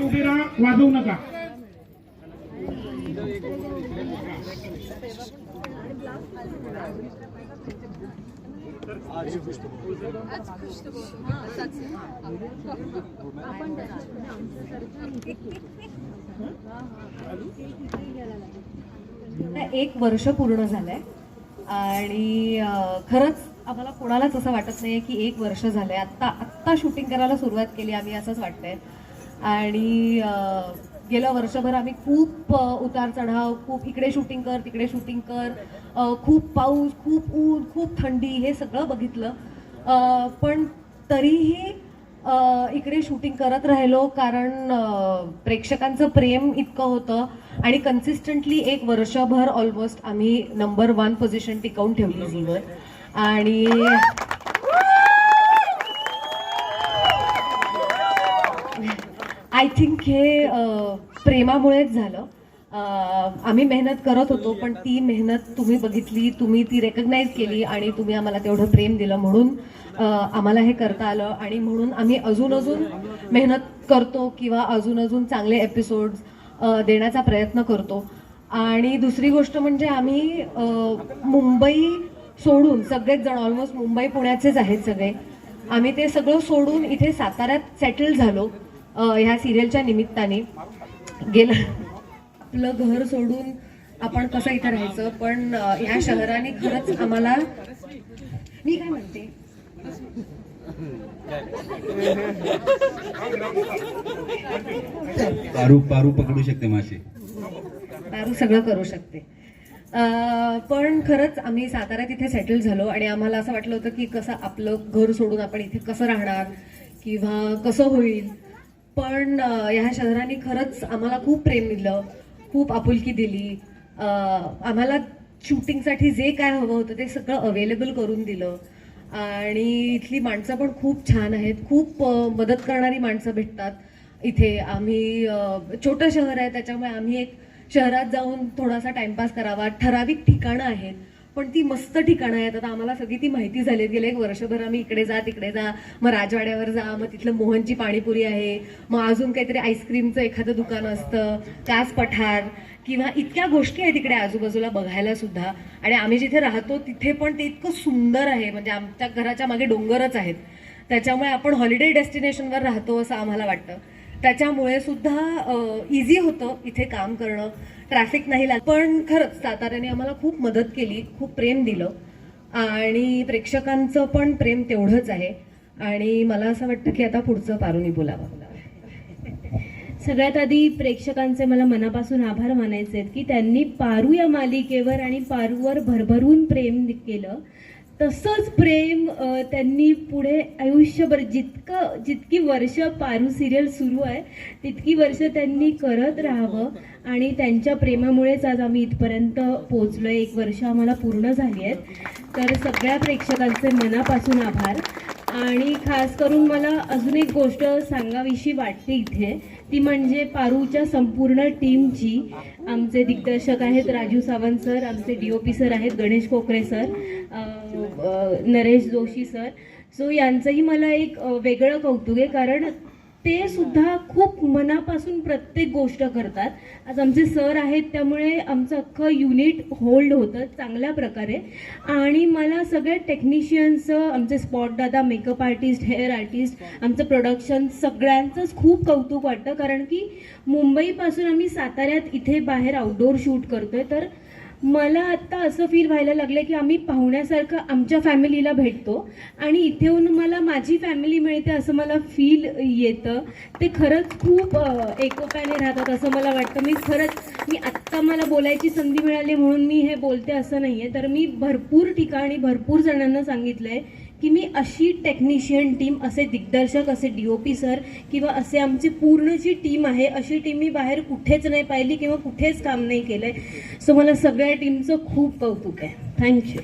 उभी राहा वाजवू नका. एक वर्ष पूर्ण झालंय आणि खरंच आम्हाला कोणालाच असं वाटत नाहीये की एक वर्ष झालंय. आत्ता आत्ता शूटिंग करायला सुरुवात केली आम्ही असंच वाटतंय. आणि गेलं वर्षभर आम्ही खूप उतार चढाव खूप इकडे शूटिंग कर तिकडे शूटिंग कर खूप पाऊस खूप ऊन खूप थंडी हे सगळं बघितलं. पण तरीही इकडे शूटिंग करत राहिलो कारण प्रेक्षकांचं प्रेम इतकं होतं आणि कन्सिस्टंटली एक वर्षभर ऑलमोस्ट आम्ही नंबर वन पोझिशन टिकवून ठेवली झीवर आणि आय थिंक हे प्रेमामुळेच झालं. आम्ही मेहनत करत होतो पण ती मेहनत तुम्ही बघितली तुम्ही ती रेकग्नाईज केली आणि तुम्ही आम्हाला तेवढं प्रेम दिलं म्हणून आम्हाला हे करता आलं. आणि म्हणून आम्ही अजून अजून मेहनत करतो किंवा अजून अजून चांगले एपिसोड्स देण्याचा प्रयत्न करतो. आणि दुसरी गोष्ट म्हणजे आम्ही मुंबई सोडून सगळेच जण ऑलमोस्ट मुंबई पुण्याचेच आहेत सगळे. आम्ही ते सगळं सोडून इथे साताऱ्यात सेटल झालो. ह्या सिरियलच्या निमित्ताने गेलं. आपलं घर सोडून आपण कसं इथं राहायचं? पण ह्या शहराने खरंच आम्हाला मी काय म्हणते? पारू पारू पकडू शकते मासे. दारू सगळं करू शकते. पण खरंच आम्ही साताऱ्यात इथे सेटल झालो आणि आम्हाला असं वाटलं होतं की कसं आपलं घर सोडून आपण इथे कसं राहणार? किंवा कसं होईल? पण ह्या शहराने खरंच आम्हाला खूप प्रेम दिलं खूप आपुलकी दिली. आम्हाला शूटिंगसाठी जे काय हवं होतं ते सगळं अवेलेबल करून दिलं. आणि इथली माणसं पण खूप छान आहेत. खूप मदत करणारी माणसं भेटतात इथे. आम्ही छोटं शहर आहे त्याच्यामुळे आम्ही एक शहरात जाऊन थोडासा टाइमपास करावा. ठराविक ठिकाणं आहेत. पण ती मस्त ठिकाणं आहेत. आता आम्हाला सगळी ती माहिती झाली गेले एक वर्षभर आम्ही इकडे जा तिकडे जा. मग राजवाड्यावर जा. मग तिथलं मोहनची पाणीपुरी आहे. मग अजून काहीतरी आईस्क्रीमचं एखादं दुकान असतं. कास पठार. किंवा इतक्या गोष्टी आहेत तिकडे आजूबाजूला बघायला सुद्धा. आणि आम्ही जिथे राहतो तिथे पण ते इतकं सुंदर आहे. म्हणजे आमच्या घराच्या मागे डोंगरच आहेत. त्याच्यामुळे आपण हॉलिडे डेस्टिनेशनवर राहतो असं आम्हाला वाटतं. त्याच्यामुळे सुद्धा इझी होतं इथे काम करणं. ट्रॅफिक नाही लागत. पण खरंच साताऱ्याने आम्हाला खूप मदत केली खूप प्रेम दिलं. आणि प्रेक्षकांचं पण प्रेम तेवढंच आहे. आणि मला असं वाटतं की आता पुढचं पारुनी बोलावं. सगळ्यात आधी प्रेक्षकांचे मला मनापासून आभार मानायचे आहेत की त्यांनी पारू या मालिकेवर आणि पारूवर भरभरून प्रेम केलं. तसंच प्रेम त्यांनी पुढे आयुष्यभर जितकं जितकी वर्ष पारू सिरियल सुरू आहे तितकी वर्ष त्यांनी करत राहावं. आणि त्यांच्या प्रेमामुळेच आज आम्ही इथपर्यंत पोहोचलो एक वर्ष आम्हाला पूर्ण झाली आहेत. तर सगळ्या प्रेक्षकांचे मनापासून आभार. आणि खास करून मला अजून एक गोष्ट सांगावीशी वाटते इथे. ती म्हणजे पारूच्या संपूर्ण टीमची. आमचे दिग्दर्शक आहेत राजू सावंत सर आमचे डी ओ पी सर आहेत Ganesh Kokare sir Naresh Joshi sir. So यांचंही मला एक वेगळं कौतुक आहे कारण ते सुद्धा खूप मनापासून प्रत्येक गोष्ट करतात. आज आमचे सर आहेत त्यामुळे आमचं अख्खं युनिट होल्ड होतं चांगल्या प्रकारे. आणि मला सगळे टेक्निशियन्सचं आमचे स्पॉट दादा मेकअप आर्टिस्ट हेअर आर्टिस्ट आमचं प्रोडक्शन सगळ्यांचंच खूप कौतुक वाटतं. कारण की मुंबईपासून आम्ही साताऱ्यात इथे बाहेर आउटडोअर शूट करतोय. तर मला आत्ता असं फील व्हायला लागलं की आम्ही पाहुण्यासारखं आमच्या फॅमिलीला भेटतो आणि इथे येऊन मला माझी फॅमिली मिळते असं मला फील येतं. ते खरंच खूप एकोप्याने राहतात असं मला वाटतं. मी खरंच मी आत्ता मला बोलायची संधी मिळाली म्हणून मी हे बोलते असं नाही आहे तर मी भरपूर ठिकाणी भरपूर जणांना सांगितलं आहे की मी अशी टेक्निशियन टीम असे दिग्दर्शक असे डी ओ पी सर किंवा असे आमची पूर्ण जी टीम आहे अशी टीम मी बाहेर कुठेच नाही पाहिली किंवा कुठेच काम नाही केलं आहे सो मला सगळ्या टीमचं खूप कौतुक आहे. थँक्यू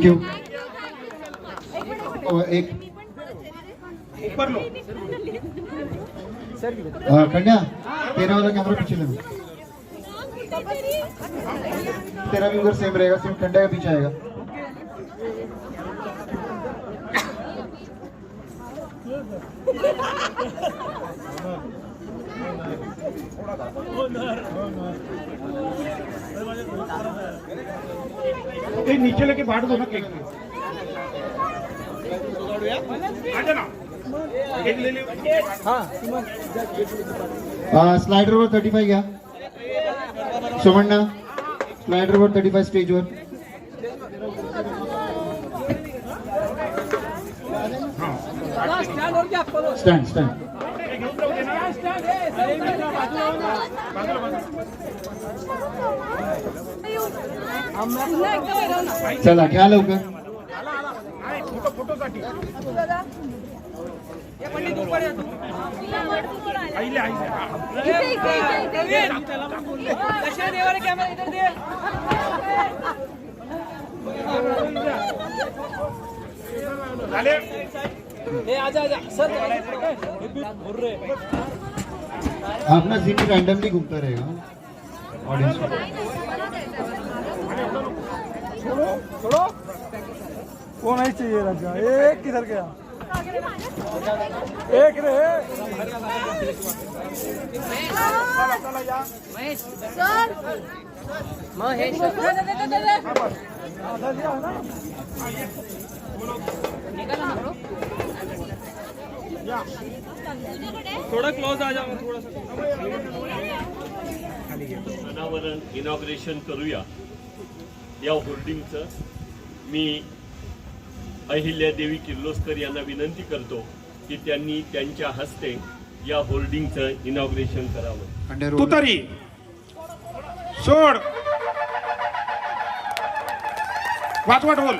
बजाव थँक्यू एक अ, कन्या तेरा वाला कैमरा पीछे ले लो। तेरा भी उधर सेम रहेगा सिर्फ़ कंडा का पीछे आएगा ये नीचे लेके बांट दो ना केक आ जाना हाँ। स्लाइड रोवर थर्टी फाइव घ्या सुमण स्लाइडर वर थर्टी फाइव स्टेज वर स्टैंड स्टैंड चला घ्या लवकर फोटो फोटोसाठी आईले आईले हा. अपना जिप रैंडमली घूमता रहेगा ऑडियंस छोड़ो छोड़ो वो नहीं चाहिए राजा। एक किधर गया? एक रे। महेश। निकल थोड़ा क्लोज आ जाओ थोड़ा सा अनावरण इनॉग्रेशन करूया. या होर्डिंगचं मी अहिल्यादेवी किर्लोस्कर यांना विनंती करतो की त्यांनी त्यांच्या हस्ते या होर्डिंगचं इनॉग्रेशन करावं. अंडर तुतारी सोड. वाचवा ढोल.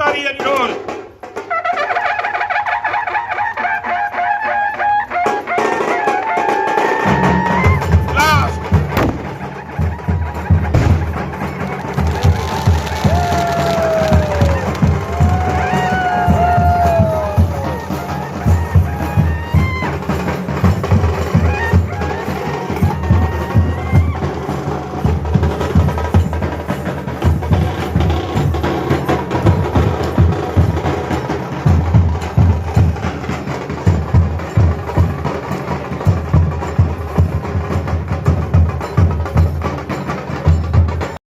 रोलिंग आहे